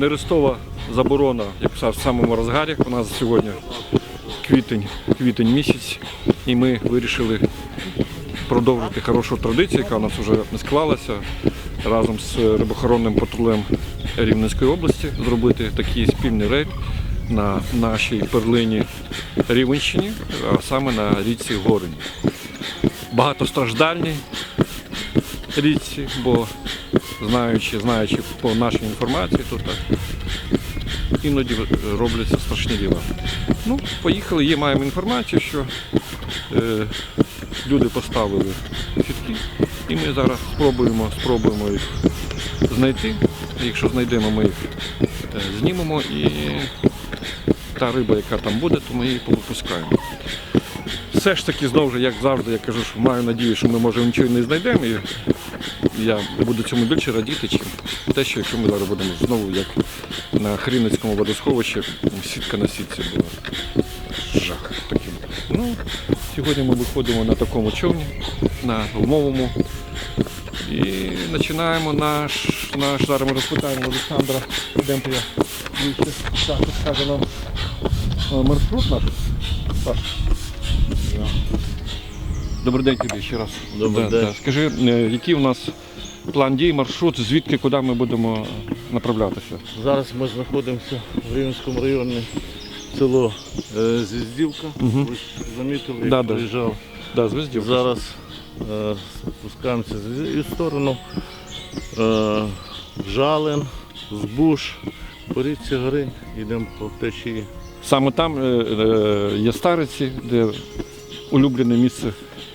Нерестова заборона, як в самому розгарі. У нас сьогодні квітень, квітень місяць, і ми вирішили продовжити хорошу традицію, яка у нас вже склалася, разом з рибохоронним патрулем Рівненської області зробити такий спільний рейд на нашій перлині Рівенщині, а саме на річці Горені. Багатостраждальній річці, бо знаючи, знаючи по нашій інформації, то так іноді робляться страшні діла. Ну, поїхали, є, маємо інформацію, що е, люди поставили сітки, і ми зараз спробуємо, спробуємо їх знайти. Якщо знайдемо, ми їх е, знімемо і та риба, яка там буде, то ми її повипускаємо. Все ж таки, знову ж, як завжди, я кажу, що маю надію, що ми може нічого не знайдемо. І я буду цьому більше радіти, чим те, що якщо ми зараз будемо знову, як на Хрінницькому водосховищі, сітка на сітці була. Жах такий. Ну, сьогодні ми виходимо на такому човні, на гумовому. І починаємо наш, наш зараз ми розпитаємо Олександра Демпія. Так, скаже нам е, маршрут наш. Добрий день тобі ще раз. Добрий Да, день. да. Скажи, е, який у нас план дій, маршрут, звідки, куди ми будемо направлятися? Зараз ми знаходимося в Рівненському районі село е, Звіздівка. Мгм. Ви замітили, як Да, приїжджав. Да, звездів. Зараз е, спускаємося з її сторону. Е, Жалин, Збуш, річці Горинь, йдемо по течії. Саме там е, є стариці, де улюблене місце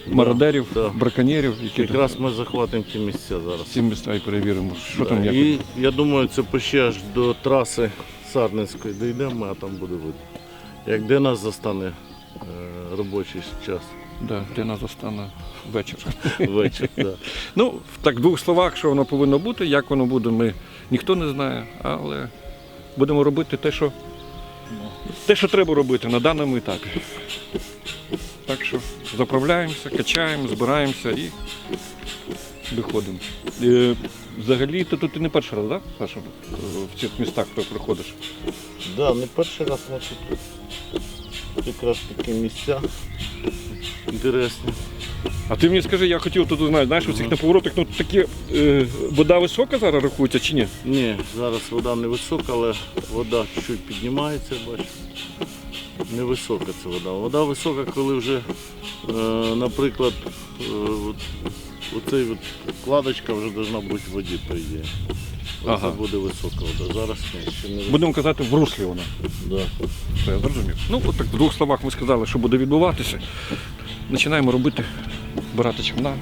мародерів, да. браконьєрів, які Якраз ми захватимо ті місця зараз. ці міста і перевіримо, що Да, там як. І я думаю, це почти аж до траси Сарненської дійдемо, а там буде видно. Як де нас застане е, робочий час Да, де нас застане вечір. вечір. Да. Ну, в так двох словах, що воно повинно бути, як воно буде, ми ніхто не знає, але будемо робити те, що, те, що треба робити на даному етапі. Так що заправляємося, качаємо, збираємося і виходимо. Е, Взагалі ти тут і не перший раз, так, Саша, в цих містах ти приходиш? Да, не перший раз ми тут якраз такі місця інтересні. А ти мені скажи, я хотів тут узнати, знаєш, у цих на поворотах ну, такі, е, вода висока зараз рахується чи ні? Ні, зараз вода невисока, але вода чуть піднімається, бачу. Невисока ця вода. Вода висока, коли вже, е, наприклад, е, оцей от вже повинна бути в воді, по ідеї. Ага. буде висока вода. Зараз ні, ще не. Будемо казати, в руслі вона. Да. Все, я зрозумів. Ну, от так в двох словах ми сказали, що буде відбуватися. Починаємо робити, брати човна.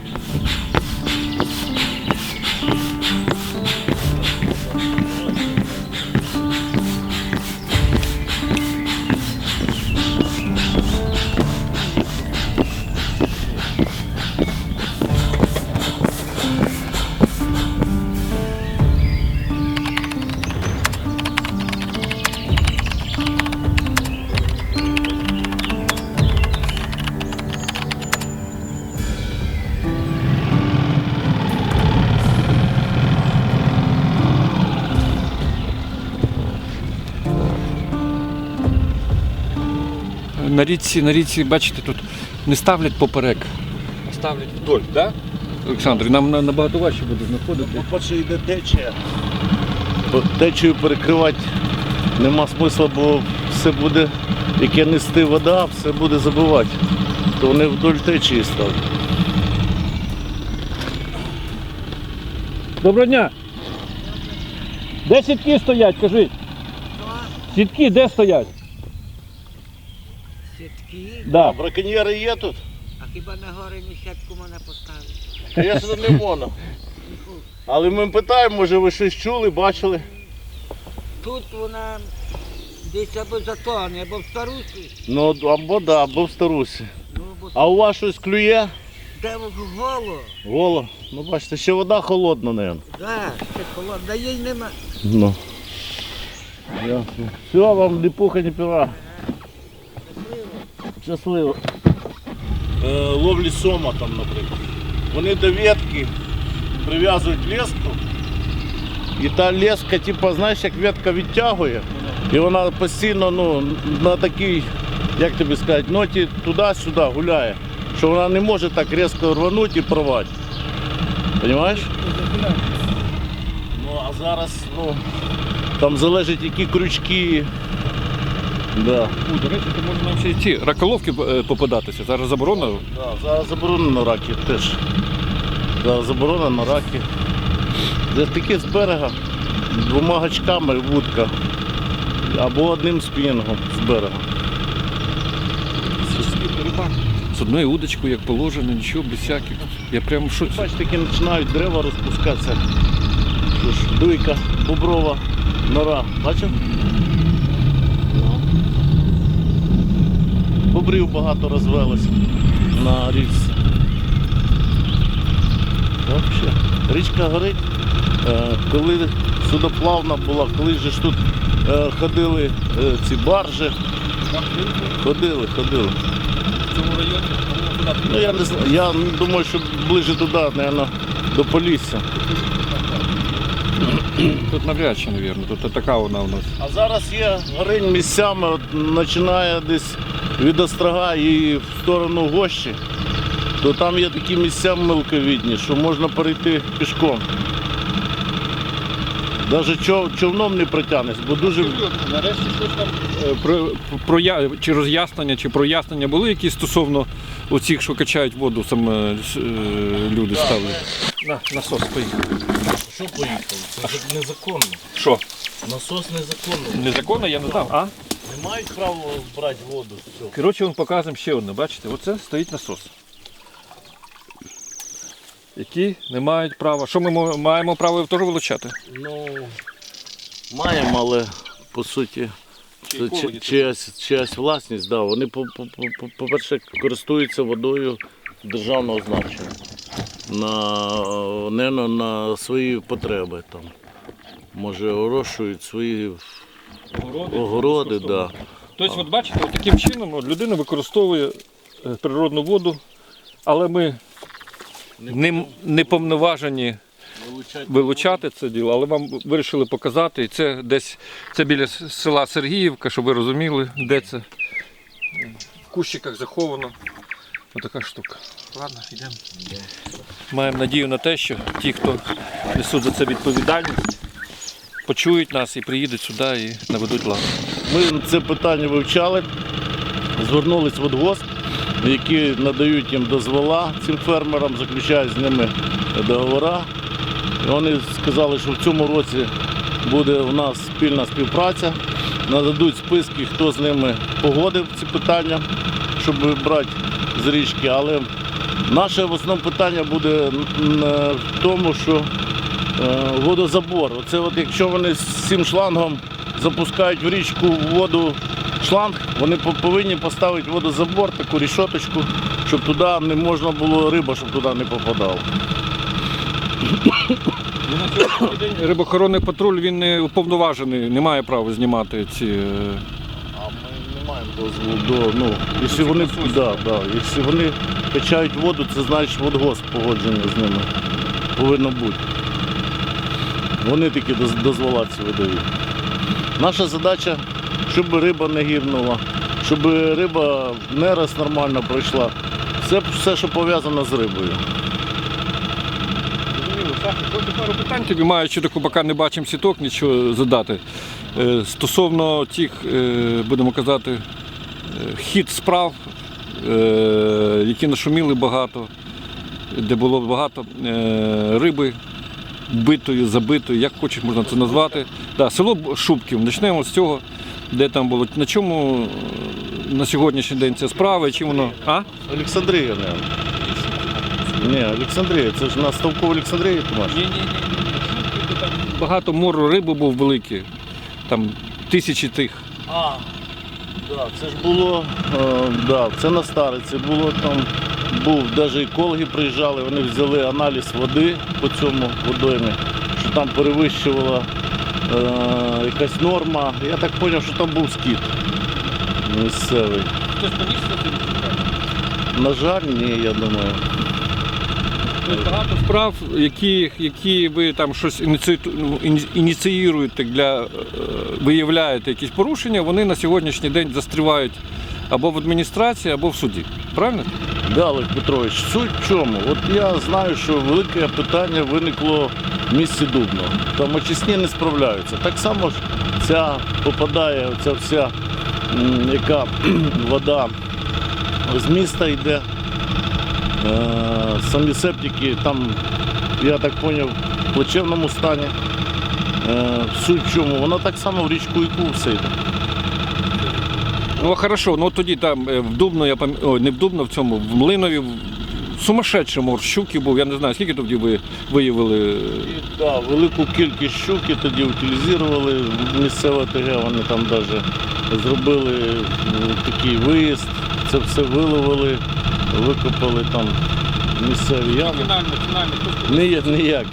На річці, на річці, бачите, тут не ставлять поперек, а ставлять вдоль, так? Да? Олександр, нам набагато важче буде знаходити. По-перше, йде течія. Течію перекривати нема смисла, бо все буде, яке нести вода, все буде забивати. То вони вдоль течії ставлять. Доброго дня. Де сітки стоять, кажіть? Сітки де стоять? Да. Браконьєри є тут? а хіба на горі сітку можна поставити? Звісно, не можна. Але ми питаємо, може ви щось чули, бачили? Тут вона десь або за тони, або в старусі, Ну, або да, або в старусі. ну або А у вас щось клює? де голо. Голо. Ну бачите, ще вода холодна, мабуть. Да, ще холодно, їй нема. Ну. Ясно. Все, вам ні пуха, ні пера. Щасливо. Е, ловлі сома там, наприклад. Вони до ветки прив'язують леску. І та леска, типу, знаєш, як ветка відтягує. І вона постійно ну, на такій, як тобі сказати, ноті туди-сюди гуляє. Що вона не може так різко рванути і порвати. Понимаєш? Ну а зараз, ну, там залежить які крючки. Да. У, до речі, то можна нам ще й ці раколовки е, попадатися. Зараз заборонено. Да, зараз заборонено раки теж. Зараз заборонено раки. Це такі з берега, двома гачками вудка. Або одним спінгом з берега. З одною удочкою, як положено, нічого, без всяких. Я прямо в шоці. Бачите, починають дерева розпускатися. Що ж, дуйка, боброва, нора. Бачив? Бобрів багато розвелось на річці. Вообще. Річка горить. Е, Коли судоплавна була, коли ж тут е, ходили е, ці баржі. Ходили, ходили. В цьому районі Ну я не знаю. Я думаю, що ближче туди, мабуть, до Полісся. тут навряд чи, мабуть. Тут така вона у нас. А зараз є горинь місцями, от, починає десь від острога і в сторону гощі, то там є такі місця мелковідні, що можна перейти пішком. Навіть чов, човном не протягнеш, бо дуже Нарешті щось там е, про, про чи роз'яснення, чи прояснення були якісь стосовно оцих, що качають воду, саме е, люди ставлять. На, насос поїхав. що поїхали? Це ж незаконно. Що? Насос незаконно. Незаконно, я не знав. А? Не мають права брати воду. Все. Коротше, він показуємо ще одне. Бачите, оце стоїть насос. Які не мають права. Що ми мо- маємо право його теж вилучати? Ну, маємо, але по суті. Це чи- чиясь, чиясь власність, да. вони по- по- по- по- по-перше користуються водою державного значення. На, не на, на свої потреби там. Може, орошують свої огороди, да. Тобто, от бачите, от таким чином от людина використовує е, природну воду, але ми не, не повноважені вилучати це діло, але вам вирішили показати. І це десь це біля с- села Сергіївка, щоб ви розуміли, де це. В кущиках заховано. Отака штука. Ладно, йдемо. Маємо надію на те, що ті, хто несуть за це відповідальність, почують нас і приїдуть сюди і наведуть лад. Ми це питання вивчали, звернулись в Водгосп, які надають їм дозвола цим фермерам, заключають з ними договори. І вони сказали, що в цьому році буде у нас спільна співпраця, нададуть списки, хто з ними погодив ці питання, щоб брати з річки. Але наше в основному питання буде в тому, що водозабор. Оце от якщо вони з цим шлангом запускають в річку воду шланг, вони повинні поставити водозабор, таку рішоточку, щоб туди не можна було риба, щоб туди не попадала. Ну, Рибохоронний патруль він не уповноважений, не має права знімати ці. е, А ми не маємо дозволу до. Ну, якщо вони, да, да, якщо вони качають воду, це значить водгосп погодження з ними повинно бути. Вони доз- дозвола ці видають. Наша задача, щоб риба не гибнула, щоб риба нерест нормально пройшла. Все, все, що пов'язано з рибою. Хочу пару питань тобі маючи таку, поки не бачимо сіток, нічого задати. Е, Стосовно тих, е, будемо казати, е, хід справ, які нашуміли багато, де було багато риби битою, забитою, як хочеш можна це назвати. Да, село Шубків. Почнемо з цього, де там було. На чому е, на сьогоднішній день ця справа, і чим воно. А? Олександрія, не. Ні, Олександрія, це ж на ставку Олександрії, ти? Ні, ні, ні. Там багато мору риби був великий, там тисячі тих. А, да, це ж було, е, да, це на стариці було там. Був, навіть екологи приїжджали, вони взяли аналіз води по цьому водоймі, що там перевищувала е, якась норма. Я так зрозумів, що там був скіт місцевий. Хтось поніс На жаль, ні, я думаю. Тобто багато справ, які, які ви там щось ну, іні- ініціюєте для е, виявляєте якісь порушення, вони на сьогоднішній день застрівають або в адміністрації, або в суді. Правильно? Да, Петрович, суть в чому? От я знаю, що велике питання виникло в місті Дубно. Там очисні не справляються. Так само ж ця попадає, ця вся яка вода з міста йде. Е, самі септики там, я так зрозумів, в плачевному стані. Е, суть в чому? Вона так само в річку Іку все йде. Ну хорошо, ну тоді там е, в Дубно, я пам... Ой, не в Дубно, в цьому, в Млинові в- сумасшедший мор щуки був. Я не знаю, скільки тоді ви виявили. І, да, велику кількість щуки тоді утилізували. Місцева ТГ, вони там навіть зробили такий виїзд, це все виловили, викопали там місцеві ями. Фінально, Ні, ніякі. Ніяк.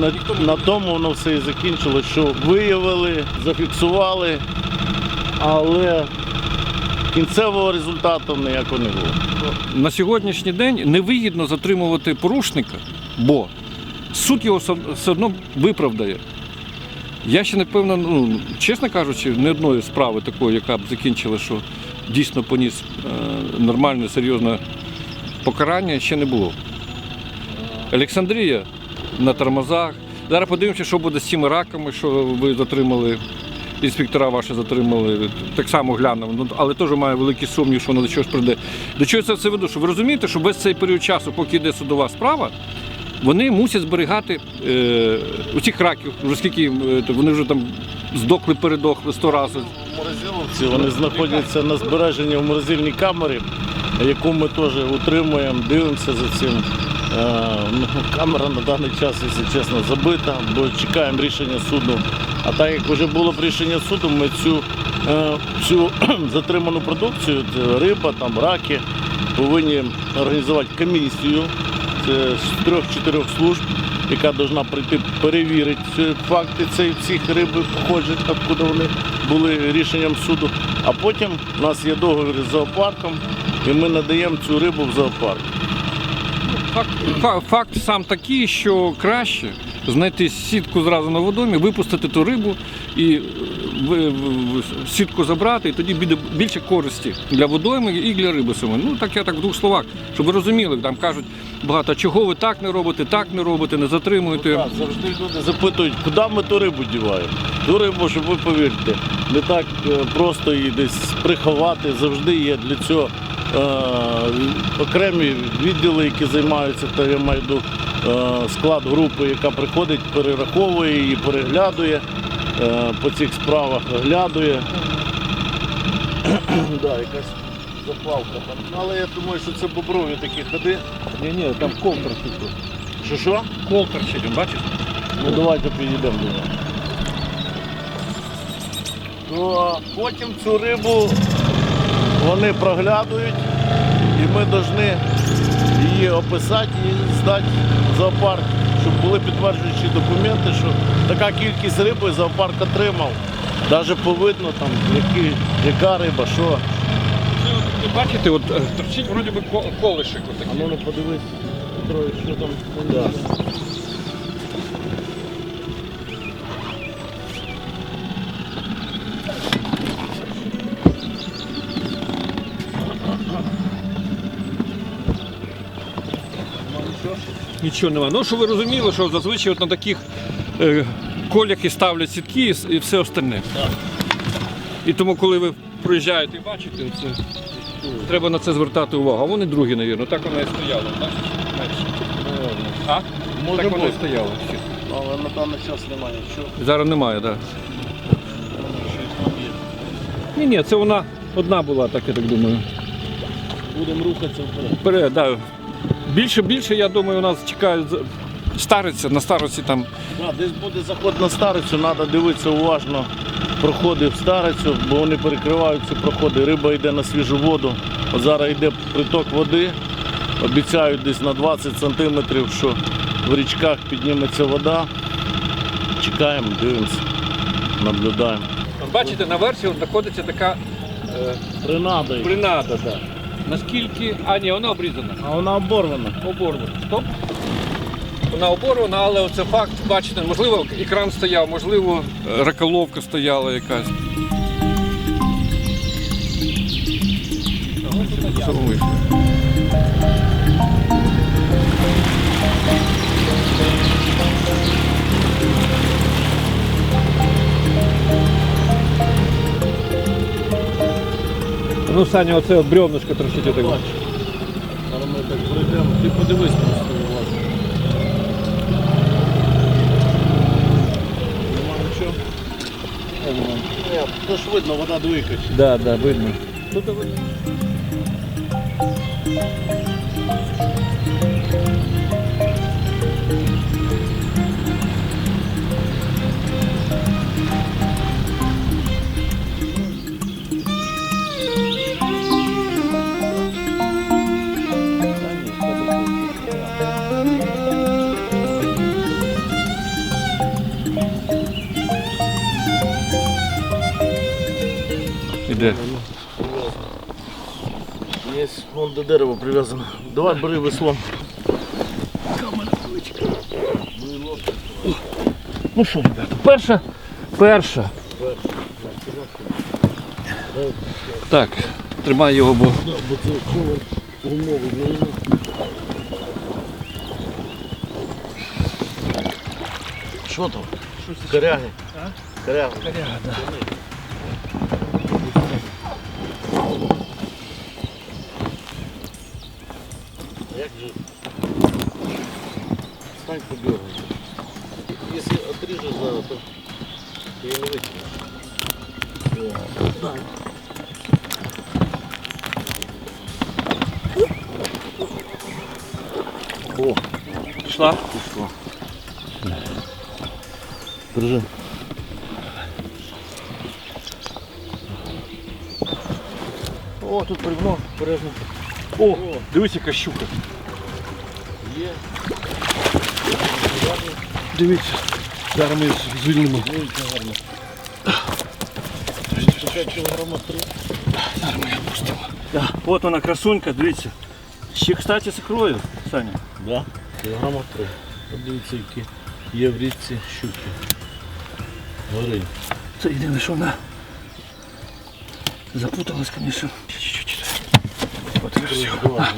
На, на тому воно все і закінчилось, що виявили, зафіксували, але кінцевого результату ніякого не було. на сьогоднішній день невигідно затримувати порушника, бо суд його все- одно виправдає. Я ще не певна, ну, чесно кажучи, ні одної справи такої, яка б закінчила, що дійсно поніс е, нормальне, серйозне покарання, ще не було. Олександрія на тормозах. Зараз подивимося, що буде з цими раками, що ви затримали. Інспектора ваші затримали, так само глянемо, ну, але теж маю великий сумнів, що воно до чогось прийде. До чого це все веду? Що ви розумієте, що весь цей період часу, поки йде судова справа, вони мусять зберігати е, усіх раків, вже скільки е, вони вже там здохли, передохли сто разів. Морозиловці вони знаходяться на збереженні в морозильній камері, яку ми теж утримуємо, дивимося за цим. Е, ну, камера на даний час, якщо чесно, забита, бо чекаємо рішення суду. А так як вже було рішення суду, ми цю, е, цю затриману продукцію, риба, там, раки, повинні організувати комісію з трьох-чотирьох служб, яка повинна прийти перевірити факти цієї всіх риби походжень, откуда вони були рішенням суду. А потім у нас є договір з зоопарком, і ми надаємо цю рибу в зоопарк. Факт, фа- факт сам такий, що краще знайти сітку зразу на водомі, випустити ту рибу і е, сітку забрати, і тоді буде більше користі для водойми і для риби самої. Ну так я так в двох словах, щоб ви розуміли, там кажуть багато, чого ви так не робите, так не робите, не затримуєте. Так, завжди люди запитують, куди ми ту рибу діваємо. Ту рибу, щоб ви повірте, не так е, просто її десь приховати. Завжди є для цього окремі відділи, які займаються, та я маю е, склад групи, яка приходить, перераховує її, переглядує е, по цих справах, оглядує. да, якась заплавка там. Але я думаю, що це боброві такі ходи. Ні, ні, там ковтер Що що? Ковтер ще, бачиш? Ну давайте підійдемо до нього. То потім цю рибу вони проглядують і ми повинні її описати і здати в зоопарк, щоб були підтверджуючі документи, що така кількість риби зоопарк отримав. Навіть повидно там, які, яка риба, що. Бачите, от е, торчить вроді би ко- колишик. отакий. А ну не подивись, Петрович, що там. Да. Нічого немає. Ну, що ви розуміли, що зазвичай от на таких е, колях і ставлять сітки і, все остальне. І тому, коли ви проїжджаєте і бачите, це, треба на це звертати увагу. А вони другі, мабуть. Так воно і стояло. Бачиш? Менше. А? Може так воно і бути. стояло. Але на даний час немає нічого. Зараз немає, так. Ні, ні, це вона одна була, так я так думаю. Будемо рухатися вперед. Вперед, да. Більше, більше, я думаю, у нас чекають стариться, на старості там. Да, десь буде заход на старицю, треба дивитися уважно проходи в старицю, бо вони перекривають ці проходи. Риба йде на свіжу воду. От зараз йде приток води. Обіцяють десь на 20 сантиметрів, що в річках підніметься вода. Чекаємо, дивимося, наблюдаємо. Бачите, на версії знаходиться така е, Принада. принада. Да. Наскільки. А, ні, вона обрізана. А вона оборвана. Оборвана. Стоп. Вона оборвана, але це факт, бачите, можливо, екран стояв, можливо, раколовка стояла якась. Що вийшло? Ну, Саня, оце от бревнышко трошить отак. Бачу. Зараз ми так пройдемо. Ти подивись просто уважно. Нема нічого. Ні, то ж видно, вода двикає. Да, да, видно. Іде. Вон до дерева прив'язано. Давай бери весло. Ну що, ребята, перша, перша. Так, тримай його, бо Що там? Коряги. Коряги. Коряга, да. пішла. пішла. Держи. О, тут бревно, бережно. О, дивись, яка щука. Є. Дивіться. Зараз ми звільнимо. Дивіться гарно. Така кілограма три. Зараз ми її пустимо. Да. От вона красунька, дивіться. Ще, кстати, з ікрою, Саня. Да, Кілограма три. Подивіться, які є в річці щуки. Гори. Це єдине, що вона запуталась, звісно.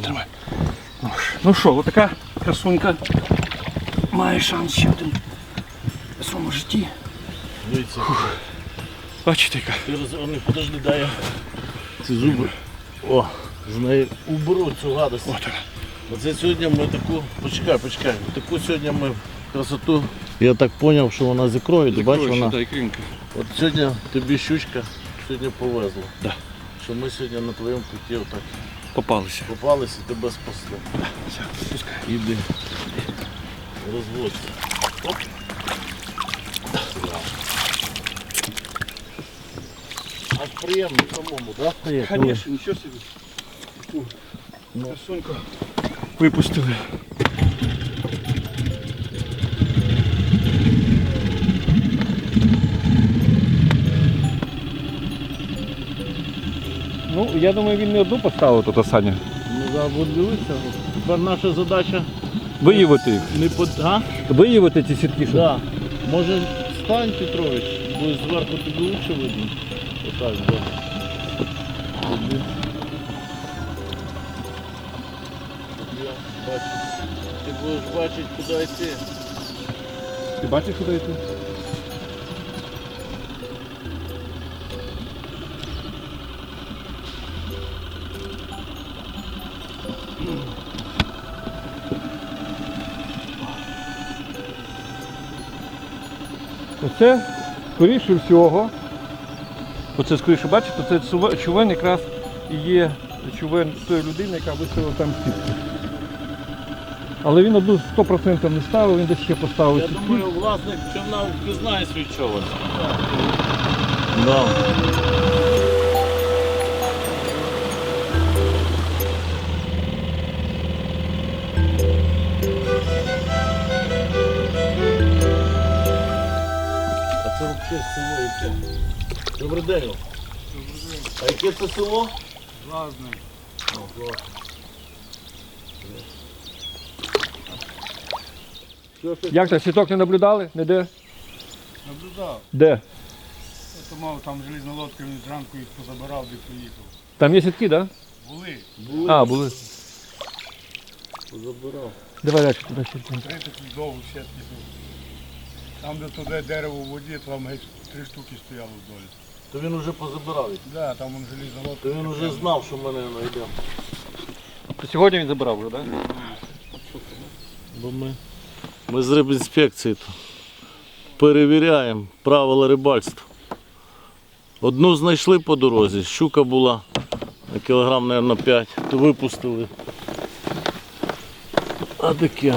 Тримай. Ну. Ну що, от така красунька має шанс ще один в своєму житті. Дивіться. Бачите, яка. Ти розверни, подожди, дай я ці зуби. О, з неї уберу цю гадость. От вона. Оце сьогодні ми таку, почекай, почекай, таку сьогодні ми красоту. Я так зрозумів, що вона з ікрою, ти бачиш, вона. От сьогодні тобі щучка сьогодні повезло. Да. Що ми сьогодні на твоєму путі отак Попалися. попалися і тебе спасли. Все, пускай. Іди. Розводься. Оп. Аж приємно самому, так? Да? Конечно, нічого собі. Ну. Красуньку випустили. Ну, я думаю, він не одну поставив тут Саня. Ну да, будь. Тепер наша задача Виявити їх. не под... А? Виявити ці сітки, щоб Да. Може стань, Петрович, бо зверху тобі лучше видно. Отак, да. Бачу. Ти будеш бачити, куди йти. Ти бачиш, куди йти? Оце, скоріше всього, оце скоріше бачите, це човен якраз і є човен тої людини, яка виставила там сітку. Але він одну 100% не ставив, він десь ще поставив Я думаю, власник човна впізнає свій човен. Да. А це взагалі село яке? Добрий день. А яке це село? Власне. Лазне. Як так, сіток не наблюдали? Не де? Наблюдав. Де? Я мав там желізна лодка, він зранку їх позабирав, де поїхав. Там є сітки, так? Були Були. А, були. Забирав. Давай далі туди сітки. три такі довгі сітки тут. Там, де туди дерево в воді, там геть три штуки стояло вдолі. То він вже позабирав їх. Да, там вон желізна лодка. То він вже знав, що мене знайдемо. То сьогодні він забирав вже, так? Бо ми, ми з рибінспекції перевіряємо правила рибальства. Одну знайшли по дорозі, щука була на кілограм, мабуть, 5, то випустили. А таке.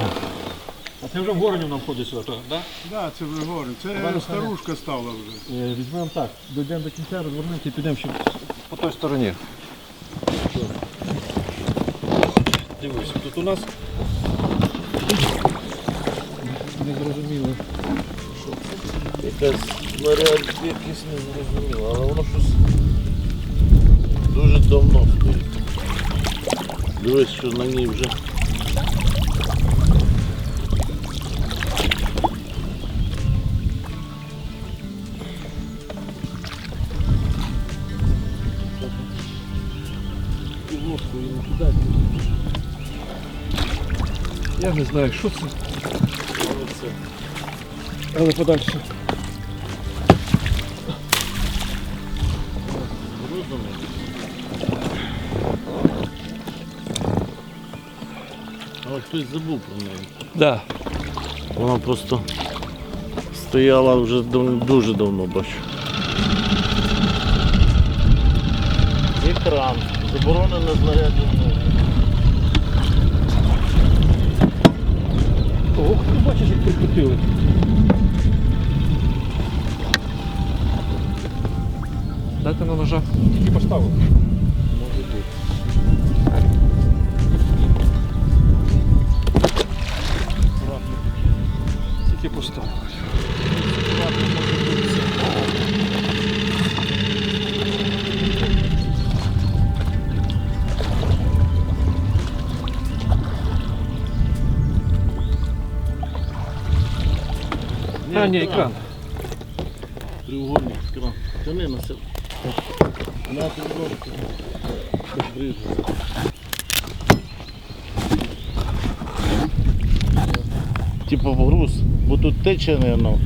А це вже в гороні нам входить сюди, так? Да, це вже горе. Це старушка стала вже. Е, Візьмемо так, дійдемо до кінця, розвернемося і підемо ще по той стороні. Дивись, тут у нас Якась снаряд якийсь незрозуміло, але воно щось дуже давно стоїть. Дивись, що на ній вже. Я не знаю, що це, Але це але подальше. Але хтось забув про неї. Да. Вона просто стояла вже дуже давно бачу. Екран. Заборонене знарядження. Ох, ти бачиш, як прикрутили. Дайте на ножа. Тільки поставив. А, ні, екран. Треугольник екран. Тяни на себе. На трошки. Типа в груз, бо тут тече, мабуть,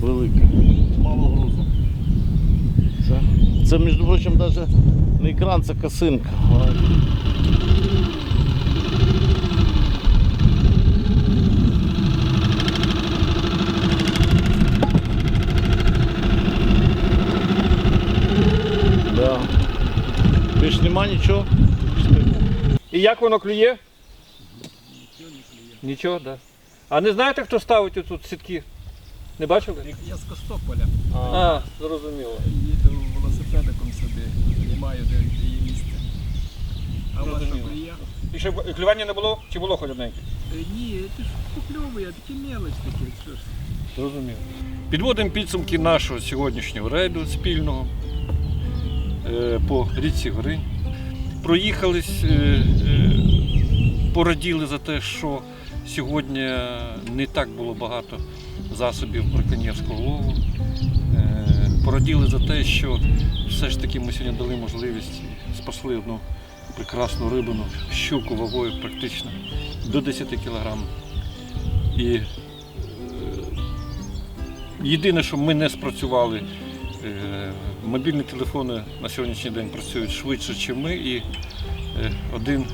велика. Мало грузу. Це, це між прочим, навіть не екран, це косинка. Да. Більш нема нічого. І як воно клює? Нічого, так. Да. А не знаєте, хто ставить тут сітки? Не бачили? Я з Костополя А, зрозуміло. їду велосипедиком собі, знімаю, де, є місце. А у вас що клює? І ще клювання не було? Чи було хоч одненьке? Е, Ні, це ж покльовує, такі мелочі такі, що ж. Зрозуміло. Підводимо підсумки нашого сьогоднішнього рейду спільного по річці Горинь. Проїхались, е, е, пораділи за те, що сьогодні не так було багато засобів браконьєрського лову. Е, Пораділи за те, що все ж таки ми сьогодні дали можливість спасли одну прекрасну рибину, щуку вагою практично до 10 кг. І е, Єдине, що ми не спрацювали, е, мобільні телефони на сьогоднішній день працюють швидше, ніж ми, і е, один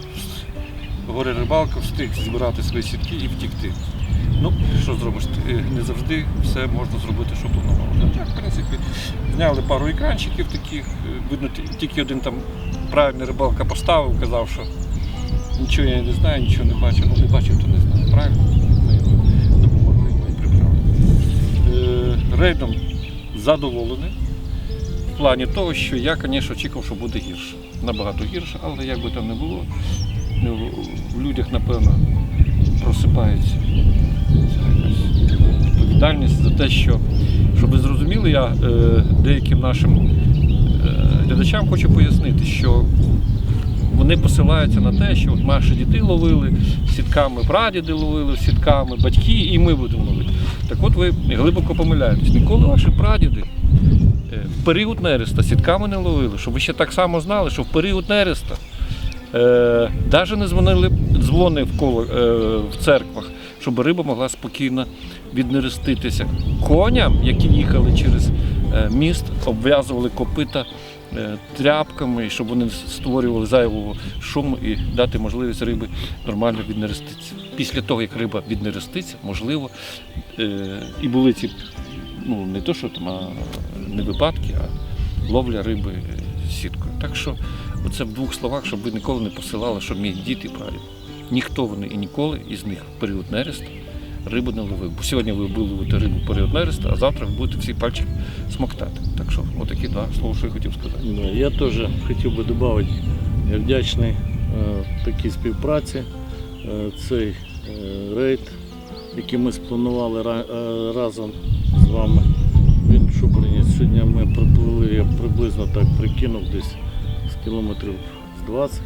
горе рибалка встиг збирати свої сітки і втікти. Ну, що зробиш? Не завжди все можна зробити, що планували. Ну, так, в принципі, зняли пару екранчиків таких. е, Видно, тільки один там правильний рибалка поставив, казав, що нічого я не знаю, нічого не бачив. Ну, не бачив, то не знаю. Правильно? Ми йому допомогли, ми прибрали. Е, Рейдом задоволений. В плані того, що я, звісно, очікував, що буде гірше. Набагато гірше, але як би там не було, ну, в людях, напевно, просипається якась відповідальність за те, що, щоб ви зрозуміли, я е, деяким нашим е, глядачам хочу пояснити, що вони посилаються на те, що от наші діти ловили сітками, прадіди ловили сітками, батьки, і ми будемо ловити. Так от ви глибоко помиляєтесь. Ніколи ваші прадіди в період нереста сітками не ловили, щоб ви ще так само знали, що в період нереста е, навіть не дзвонили дзвони в, коло, е, в церквах, щоб риба могла спокійно віднереститися. Коням, які їхали через е, міст, обв'язували копита е, тряпками, щоб вони створювали зайвого шуму і дати можливість риби нормально віднереститися. Після того, як риба віднереститься, можливо, е, і були ці ну не то, що там а, не випадки, а ловля риби сіткою. Так що оце в двох словах, щоб ви ніколи не посилали, що мій і прадід. Ніхто вони і ніколи із них в період нересту рибу не ловив. Бо сьогодні ви ловити рибу в період нересту, а завтра ви будете всі пальчики смоктати. Так що, отакі два слова, що я хотів сказати. Да, Я теж хотів би додати, я вдячний е, такій співпраці. Е, цей е, рейд, який ми спланували разом вами. Він що приніс? Сьогодні ми приплили, я приблизно так прикинув десь з кілометрів з 20.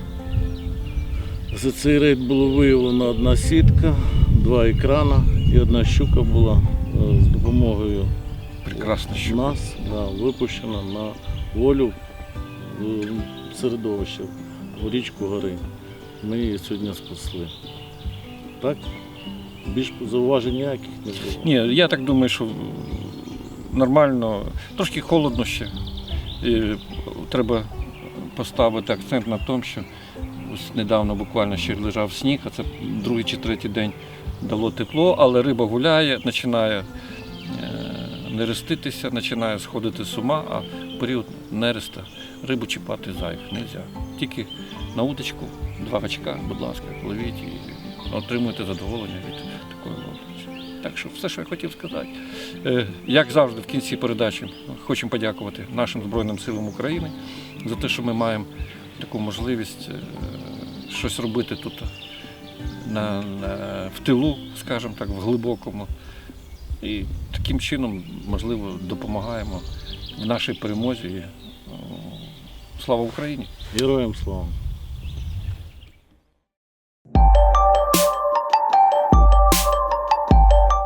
За цей рейд було виявлено одна сітка, два екрана і одна щука була е, з допомогою Прекрасно, що нас да, випущено на волю в середовище, в річку гори. Ми її сьогодні спасли. Так? Більш зауважень ніяких не було. Ні, я так думаю, що нормально, трошки холодно ще. І треба поставити акцент на тому, що ось недавно буквально ще лежав сніг, а це другий чи третій день дало тепло, але риба гуляє, починає е, нереститися, починає сходити з ума, а в період нереста рибу чіпати зайв не можна. Тільки на удочку, два гачка, будь ласка, ловіть і отримуйте задоволення від. Так що все, що я хотів сказати. Е, Як завжди, в кінці передачі хочемо подякувати нашим Збройним силам України за те, що ми маємо таку можливість е, щось робити тут на, на, в тилу, скажімо так, в глибокому. І таким чином, можливо, допомагаємо в нашій перемозі. Е, Слава Україні! Героям слава!